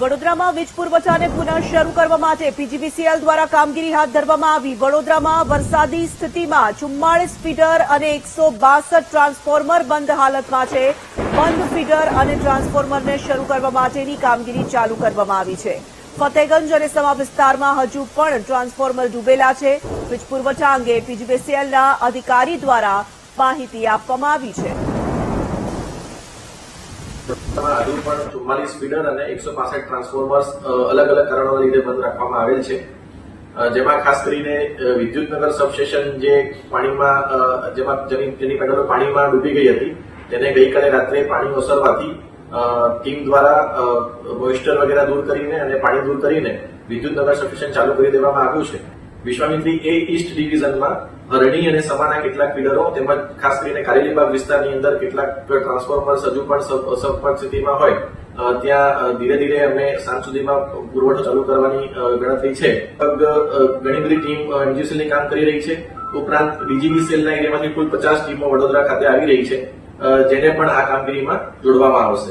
વડોદરામાં વીજ પુરવઠાને પુનઃ શરૂ કરવા માટે પીજીવીસીએલ દ્વારા કામગીરી હાથ ધરવામાં આવી. વડોદરામાં વરસાદી સ્થિતિમાં ચુમ્માળીસ ફીડર અને એકસો ટ્રાન્સફોર્મર બંધ હાલતમાં છે. બંધ ફીડર અને ટ્રાન્સફોર્મરને શરૂ કરવા માટેની કામગીરી ચાલુ કરવામાં આવી છે. ફતેગંજ અને સમા વિસ્તારમાં હજુ પણ ટ્રાન્સફોર્મર ડૂબેલા છે. વીજ પુરવઠા અંગે પીજીવીસીએલના અધિકારી દ્વારા માહિતી આપવામાં આવી છે. હજુ પણ ચુમ્માલીસ ફીડર અને એકસો પાસઠ ટ્રાન્સફોર્મર્સ અલગ અલગ કારણોના લીધે બંધ રાખવામાં આવેલ છે. જેમાં ખાસ કરીને વિદ્યુતનગર સબસ્ટેશન જે પાણીમાં જેમાં જેની પેનલો પાણીમાં ડૂબી ગઈ હતી, તેને ગઈકાલે રાત્રે પાણી ઓસરવાથી ટીમ દ્વારા મોઇસ્ચર વગેરે દૂર કરીને અને પાણી દૂર કરીને વિદ્યુતનગર સબસ્ટેશન ચાલુ કરી દેવામાં આવ્યું છે. વિશ્વામિત્રી, એ ઈસ્ટ ડિવિઝનમાં હરણી અને સમાના કેટલાક ફીડરો તેમજ ખાસ કરીને કારેલીબાગ વિસ્તારની અંદર કેટલાક ટ્રાન્સફોર્મર્સ હજુ પણ સબ- સ્થિતિમાં હોય ત્યાં ધીરે ધીરે અમે સાંજ સુધીમાં પુરવઠો ચાલુ કરવાની ગણતરી છે. ઘણી બધી ટીમ એમજીસીએલની કામ કરી રહી છે. ઉપરાંત ડીજીવીસીએલના એરિયામાંથી કુલ પચાસ ટીમો વડોદરા ખાતે આવી રહી છે જેને પણ આ કામગીરીમાં જોડવામાં આવશે.